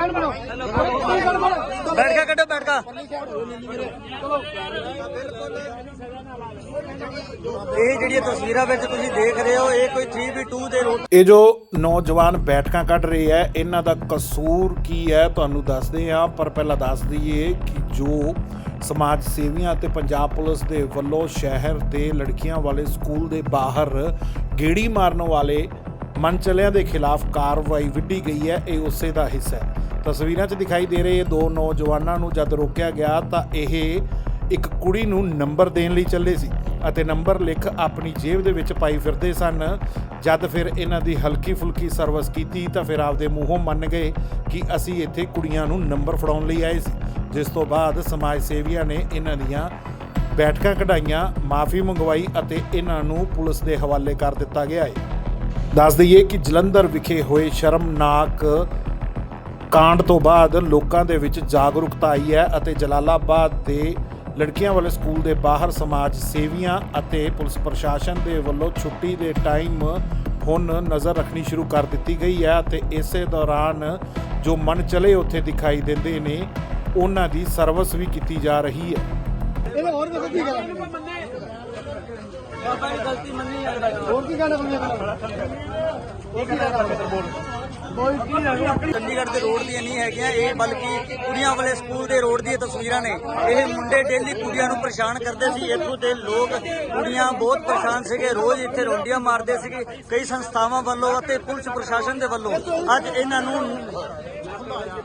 Stand ਬਣੋ ਬੈਠ ਕੇ ਕੱਢੋ, ਬੈਠ ਕੇ। ਇਹ ਜਿਹੜੀਆਂ ਤਸਵੀਰਾਂ ਵਿੱਚ ਤੁਸੀਂ ਦੇਖ ਰਹੇ ਹੋ, ਇਹ ਕੋਈ 3v2 ਦੇ ਰੋਡ ਇਹ ਜੋ ਨੌਜਵਾਨ ਬੈਠਕਾਂ ਕੱਢ ਰਹੇ ਹੈ, ਇਹਨਾਂ ਦਾ ਕਸੂਰ ਕੀ ਹੈ, ਤੁਹਾਨੂੰ ਦੱਸਦੇ ਹਾਂ। ਪਰ ਪਹਿਲਾਂ ਦੱਸ ਦਈਏ ਕਿ ਜੋ ਸਮਾਜ ਸੇਵੀਆਂ ਅਤੇ ਪੰਜਾਬ ਪੁਲਿਸ ਦੇ ਵੱਲੋਂ ਸ਼ਹਿਰ ਦੇ ਲੜਕੀਆਂ ਵਾਲੇ ਸਕੂਲ ਦੇ ਬਾਹਰ ਗੇੜੀ ਮਾਰਨ ਵਾਲੇ ਮਨਚਲਿਆਂ ਦੇ ਖਿਲਾਫ ਕਾਰਵਾਈ ਵਿੱਢੀ ਗਈ ਹੈ, ਇਹ ਉਸੇ ਦਾ ਹਿੱਸਾ ਹੈ। ਤਸਵੀਰਾਂ 'ਚ ਦਿਖਾਈ ਦੇ ਰਹੇ ਦੋ ਨੌਜਵਾਨਾਂ ਨੂੰ ਜਦ ਰੋਕਿਆ ਗਿਆ ਤਾਂ ਇਹ ਇੱਕ ਕੁੜੀ ਨੂੰ ਨੰਬਰ ਦੇਣ ਲਈ ਚੱਲੇ ਸੀ ਅਤੇ ਨੰਬਰ ਲਿਖ ਆਪਣੀ ਜੇਬ ਦੇ ਵਿੱਚ ਪਾਈ ਫਿਰਦੇ ਸਨ। ਜਦ ਫਿਰ ਇਹਨਾਂ ਦੀ ਹਲਕੀ ਫੁਲਕੀ ਸਰਵਿਸ ਕੀਤੀ ਤਾਂ ਫਿਰ ਆਪਦੇ ਮੂੰਹੋਂ ਮੰਨ ਗਏ ਕਿ ਅਸੀਂ ਇੱਥੇ ਕੁੜੀਆਂ ਨੂੰ ਨੰਬਰ ਫੜਾਉਣ ਲਈ ਆਏ ਸੀ। ਜਿਸ ਤੋਂ ਬਾਅਦ ਸਮਾਜ ਸੇਵੀਆਂ ਨੇ ਇਹਨਾਂ ਦੀਆਂ ਬੈਠਕਾਂ ਕਢਾਈਆਂ, ਮਾਫੀ ਮੰਗਵਾਈ ਅਤੇ ਇਹਨਾਂ ਨੂੰ ਪੁਲਿਸ ਦੇ ਹਵਾਲੇ ਕਰ ਦਿੱਤਾ ਗਿਆ ਹੈ ਦੱਸ ਦਈਏ ਕਿ ਜਲੰਧਰ ਵਿਖੇ ਹੋਏ ਸ਼ਰਮਨਾਕ ਕਾਂਡ ਤੋਂ ਬਾਅਦ ਲੋਕਾਂ ਦੇ ਵਿੱਚ ਜਾਗਰੂਕਤਾ ਆਈ ਹੈ ਅਤੇ ਜਲਾਲਾਬਾਦ ਦੇ ਲੜਕੀਆਂ ਵਾਲੇ ਸਕੂਲ ਦੇ ਬਾਹਰ ਸਮਾਜ ਸੇਵੀਆਂ ਅਤੇ ਪੁਲਿਸ ਪ੍ਰਸ਼ਾਸਨ ਦੇ ਵੱਲੋਂ ਛੁੱਟੀ ਦੇ ਟਾਈਮ ਹੁਣ ਨਜ਼ਰ ਰੱਖਣੀ ਸ਼ੁਰੂ ਕਰ ਦਿੱਤੀ ਗਈ ਹੈ ਅਤੇ ਇਸੇ ਦੌਰਾਨ ਜੋ ਮਨ ਚਲੇ ਉੱਥੇ ਦਿਖਾਈ ਦਿੰਦੇ ਨੇ ਉਹਨਾਂ ਦੀ ਸਰਵਿਸ ਵੀ ਕੀਤੀ ਜਾ ਰਹੀ ਹੈ। ਇਹਦਾ ਹੋਰ ਦੱਸੋ ਕੀ ਗੱਲ ਬਾਬਾ ਦੀ ਗਲਤੀ ਮੰਨੀ ਜਾਂਦਾ ਹੋਰ ਕੀ ਕਹਿਣਾ ਬੰਦੇ ਹੋਰ ਕੀ ਕਹਿਣਾ ਨਹੀਂ ਚੰਡੀਗੜ੍ਹ ਦੇ ਰੋਡ ਦੀਆਂ ਨਹੀਂ ਹੈਗੀਆਂ, ਇਹ ਬਲਕਿ ਕੁੜੀਆਂ ਵਾਲੇ ਸਕੂਲ ਦੇ ਰੋਡ ਦੀਆਂ ਤਸਵੀਰਾਂ ਨੇ। ਇਹ ਮੁੰਡੇ ਡੇਲੀ ਕੁੜੀਆਂ ਨੂੰ ਪਰੇਸ਼ਾਨ ਕਰਦੇ ਸੀ। ਇੱਥੋਂ ਦੇ ਲੋਕ ਕੁੜੀਆਂ ਬਹੁਤ ਪਰੇਸ਼ਾਨ ਸੀਗੇ। ਰੋਜ਼ ਇੱਥੇ ਰੋਂਡੀਆਂ ਮਾਰਦੇ ਸੀਗੇ। ਕਈ ਸੰਸਥਾਵਾਂ ਵੱਲੋਂ ਅਤੇ ਪੁਲਿਸ ਪ੍ਰਸ਼ਾਸਨ ਦੇ ਵੱਲੋਂ ਅੱਜ ਇਹਨਾਂ ਨੂੰ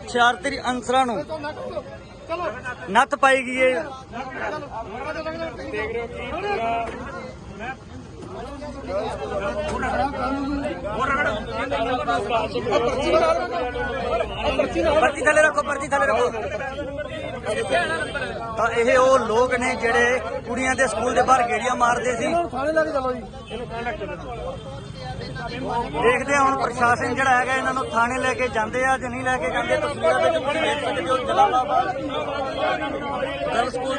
ਸ਼ਰਾਰਤੀ ਅਨਸਰਾਂ ਨੂੰ ਨੱਥ ਪਾਈ ਗਈ ਹੈ ਪਰਚੀ ਥੱਲੇ ਰੱਖੋ, ਪਰਚੀ ਥੱਲੇ ਰੱਖੋ। ਤਾਂ ਇਹ ਉਹ ਲੋਕ ਨੇ ਜਿਹੜੇ ਕੁੜੀਆਂ ਦੇ ਸਕੂਲ ਦੇ ਬਾਹਰ ਗੇੜੀਆਂ ਮਾਰਦੇ ਸੀ। ਦੇਖਦੇ ਹਾਂ ਹੁਣ ਪ੍ਰਸ਼ਾਸਨ ਜਿਹੜਾ ਹੈਗਾ, ਇਹਨਾਂ ਨੂੰ ਥਾਣੇ ਲੈ ਕੇ ਜਾਂਦੇ ਆ, ਜਾਂ ਨਹੀਂ ਲੈ ਕੇ ਜਾਂਦੇ ਤਸਵੀਰਾਂ ਵਿੱਚ ਦੇਖ ਸਕਦੇ ਹੋ ਜਲਾਲਾਬਾਦ। ਗਰਲ ਸਕੂਲ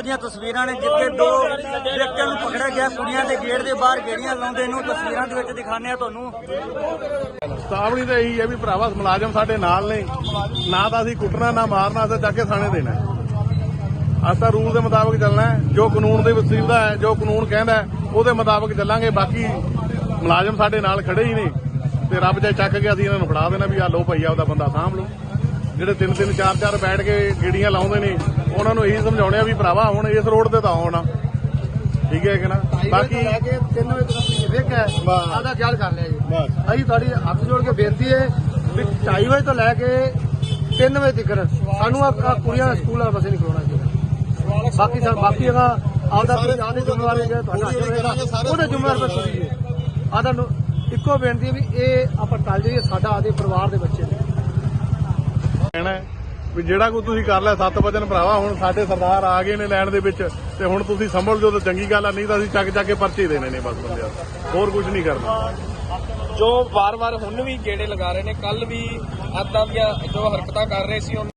ਰੋਡ ਦੀਆਂ ਤਸਵੀਰਾਂ ਨੇ ਜਿੱਥੇ ਦੋ ਵਿਅਕਤੀਆਂ ਨੂੰ ਪਕੜਿਆ ਗਿਆ। ਕੁੜੀਆਂ ਦੇ ਗੇਟ ਦੇ ਬਾਹਰ ਗੇੜੀਆਂ ਲਾਉਂਦੇ ਨੂੰ ਤਸਵੀਰਾਂ ਦੇ ਵਿੱਚ ਦਿਖਾਉਂਦੇ ਆ ਤੁਹਾਨੂੰ। ਸਾਵਣੀ ਤਾਂ ਇਹੀ ਹੈ ਵੀ ਭਰਾਵਾ ਮੁਲਾਜ਼ਮ ਸਾਡੇ ਨਾਲ ਨੇ। ਨਾ ਤਾਂ ਅਸੀਂ ਕੁੱਟਣਾ, ਨਾ ਮਾਰਨਾ, ਅਸੀਂ ਚੱਕ ਕੇ ਥਾਣੇ ਦੇਣਾ ਅਸੀਂ ਤਾਂ ਰੂਲ ਦੇ ਮੁਤਾਬਕ ਚੱਲਣਾ ਜੋ ਕਾਨੂੰਨ ਦੇ ਵਸੀਲਾ ਹੈ, ਜੋ ਕਾਨੂੰਨ ਕਹਿੰਦਾ ਉਹਦੇ ਮੁਤਾਬਕ ਚੱਲਾਂਗੇ। ਬਾਕੀ ਮੁਲਾਜ਼ਮ ਸਾਡੇ ਨਾਲ ਖੜੇ ਹੀ ਨੇ ਤੇ ਰੱਬ ਜੇ ਚੱਕ ਕੇ ਅਸੀਂ ਇਹਨਾਂ ਨੂੰ ਫੜਾ ਦੇਣਾ ਵੀ ਆ ਲੋ ਭਈਆ ਉਹਦਾ ਬੰਦਾ ਸਾਂਭ ਲਓ। ਜਿਹੜੇ ਤਿੰਨ ਤਿੰਨ ਚਾਰ ਚਾਰ ਬੈਠ ਕੇ ਗੇੜੀਆਂ ਲਾਉਂਦੇ ਨੇ ਉਹਨਾਂ ਨੂੰ ਇਹੀ ਸਮਝਾਉਣਿਆ ਵੀ ਭਰਾਵਾ ਹੁਣ ਇਸ ਰੋਡ ਤੇ ਤਾਂ ਆਉਣਾ ਠੀਕ ਹੈ ਕਿ ਨਾ? ਬਾਕੀ ਲੈ ਕੇ 3 ਵਜੇ ਤੱਕ ਤੁਸੀਂ ਵੇਖਿਆ ਆਦਾ ਖਿਆਲ ਕਰ ਲਿਆ ਜੀ। ਬਸ। ਅਸੀਂ ਤੁਹਾਡੀ ਹੱਥ ਜੋੜ ਕੇ ਬੇਨਤੀ ਹੈ ਵੀ 2:30 ਵਜੇ ਤੋਂ ਲੈ ਕੇ 3 ਵਜੇ ਤੱਕ ਸਾਨੂੰ ਆ ਕੁੜੀਆਂ ਦਾ ਸਕੂਲ ਵਾਲਾ ਬਸੇ ਨਹੀਂ ਖਲੋਣਾ ਚਾਹੀਦਾ ਬਾਕੀ ਸਰ ਬਾਕੀ ਹੈਗਾ ਆਪਦਾ ਤੁਸੀਂ ਆਪਦੀ ਜ਼ਿੰਮੇਵਾਰੀ ਜੇ ਤੁਹਾਡਾ ਉਹਦੇ ਜ਼ਿੰਮੇਵਾਰ ਪਰ ਤੁਸੀਂ ਹੈ ਆਦਾ ਨੂੰ ਇੱਕੋ ਬੇਨਤੀ ਹੈ ਵੀ ਇਹ ਆਪਾਂ ਟਲ ਜਾਈਏ ਸਾਡਾ ਆਦੇ ਪਰਿਵਾਰ ਦੇ ਬੱਚੇ ਨੇ। ਕਹਿਣਾ ਹੈ। ਵੀ ਜਿਹੜਾ ਕੋਈ ਤੁਸੀਂ ਕਰ ਲਿਆ, ਸੱਤ ਵਜਨ ਭਰਾਵਾ, ਹੁਣ ਸਾਡੇ ਸਰਦਾਰ ਆ ਗਏ ਨੇ ਲੈਣ ਦੇ ਵਿੱਚ ਤੇ ਹੁਣ ਤੁਸੀਂ ਸੰਭਲ ਜੋ ਤਾਂ ਚੰਗੀ ਗੱਲ ਆ, ਨਹੀਂ ਤਾਂ ਅਸੀਂ ਚੱਕ ਚੱਕ ਕੇ ਪਰਚੇ ਦੇਣੇ ਨੇ ਬਸ ਬੰਦਿਆਂ ਹੋਰ ਕੁਝ ਨਹੀਂ ਕਰਨਾ। ਜੋ ਵਾਰ-ਵਾਰ ਹੁਣ ਵੀ ਗੇੜੇ ਲਗਾ ਰਹੇ ਨੇ ਕੱਲ ਵੀ ਏਦਾਂ ਦੀਆਂ ਜੋ ਹਰਕਤਾਂ ਕਰ ਰਹੇ ਸੀ ਉਹਨਾਂ